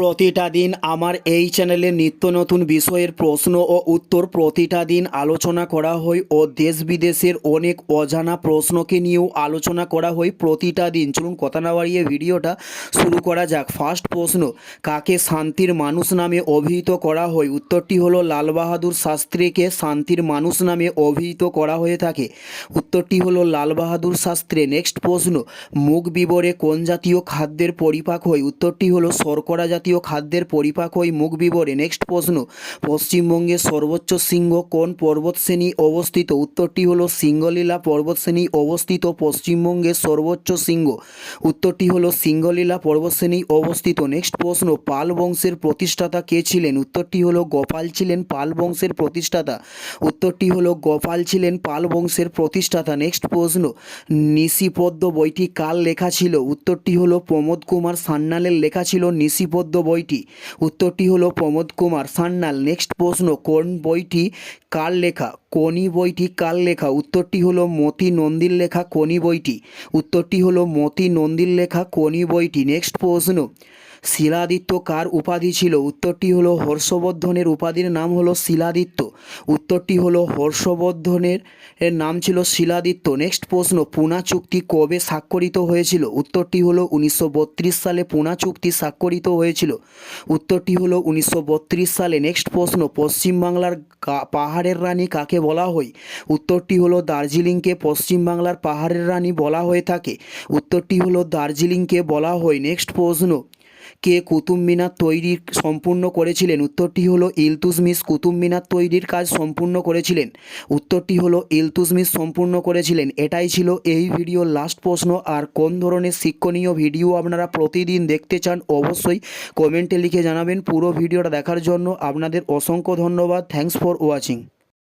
প্রতিটা দিন আমার এই চ্যানেলে নিত্য নতুন বিষয়ের প্রশ্ন ও উত্তর প্রতিটা দিন আলোচনা করা হয় ও দেশ বিদেশের অনেক অজানা প্রশ্নকে নিয়েও আলোচনা করা হয় প্রতিটা দিন। চলুন কথা না বাড়িয়ে ভিডিওটা শুরু করা যাক। ফার্স্ট প্রশ্ন, কাকে শান্তির মানুষ নামে অভিহিত করা হয় উত্তরটি হলো লাল বাহাদুর শাস্ত্রীকে শান্তির মানুষ নামে অভিহিত করা হয়ে থাকে। উত্তরটি হলো লাল বাহাদুর শাস্ত্রী। নেক্সট প্রশ্ন, মুখ বিবরে কোন জাতীয় খাদ্যের পরিপাক হয় উত্তরটি হলো শর্করা জাতীয় খাদ্যের পরিপাক হয় মুখ বিবরে নেক্সট প্রশ্ন পশ্চিমবঙ্গের সর্বোচ্চ শৃঙ্গ কোন পর্বতশ্রেণী অবস্থিত? উত্তরটি হলো সিঙ্গলীলা পর্বতশ্রেণী অবস্থিত পশ্চিমবঙ্গের সর্বোচ্চ শৃঙ্গ। উত্তরটি হলো সিঙ্গলীলা পর্বতশ্রেণী অবস্থিত। নেক্সট প্রশ্ন, পাল বংশের প্রতিষ্ঠাতা কে ছিলেন? উত্তরটি হলো গোপাল ছিলেন পাল বংশের প্রতিষ্ঠাতা। উত্তরটি হলো গোপাল ছিলেন পাল বংশের প্রতিষ্ঠাতা। নেক্সট প্রশ্ন, নিশিপদ্ম বইটি কার লেখা ছিল? উত্তরটি হলো প্রমোদ কুমার সান্যালের লেখা ছিল নিশিপদ্ম বইটি। উত্তরটি হলো প্রমোদ কুমার সান্যাল। নেক্সট প্রশ্ন, কোন বইটি কার লেখা? কোনি বইটি কার লেখা? উত্তরটি হলো মতি নন্দীর লেখা কোনি বইটি। উত্তরটি হলো মতি নন্দীর লেখা কোনি বইটি। নেক্সট প্রশ্ন শিলাদিত্য কার উপাধি ছিল? উত্তরটি হলো হর্ষবর্ধনের উপাধির নাম হলো শিলাদিত্য। উত্তরটি হলো হর্ষবর্ধনের এর নাম ছিল শিলাদিত্য। নেক্সট প্রশ্ন, পুনা চুক্তি কবে স্বাক্ষরিত হয়েছিল? উত্তরটি হলো উনিশশো বত্রিশ সালে পুনা চুক্তি স্বাক্ষরিত হয়েছিল। উত্তরটি হলো উনিশশো বত্রিশ সালে। নেক্সট প্রশ্ন, পশ্চিমবাংলার পাহাড়ের রানী কাকে বলা হয়? উত্তরটি হলো দার্জিলিংকে পশ্চিমবাংলার পাহাড়ের রানী বলা হয়ে থাকে। উত্তরটি হলো দার্জিলিংকে বলা হয়। নেক্সট প্রশ্ন কে কুতুব মিনার তৈরি সম্পূর্ণ করেছিলেন। উত্তরটি হলো ইলতুজমিস কুতুব মিনার তৈরির কাজ সম্পূর্ণ করেছিলেন। উত্তরটি হলো ইলতুজমিস সম্পূর্ণ করেছিলেন। এটাই ছিল এই ভিডিওর লাস্ট প্রশ্ন। আর কোন ধরনের শিক্ষণীয় ভিডিও আপনারা প্রতিদিন দেখতে চান, অবশ্যই কমেন্টে লিখে জানাবেন। পুরো ভিডিওটা দেখার জন্য আপনাদের অসংখ্য ধন্যবাদ। Thanks for watching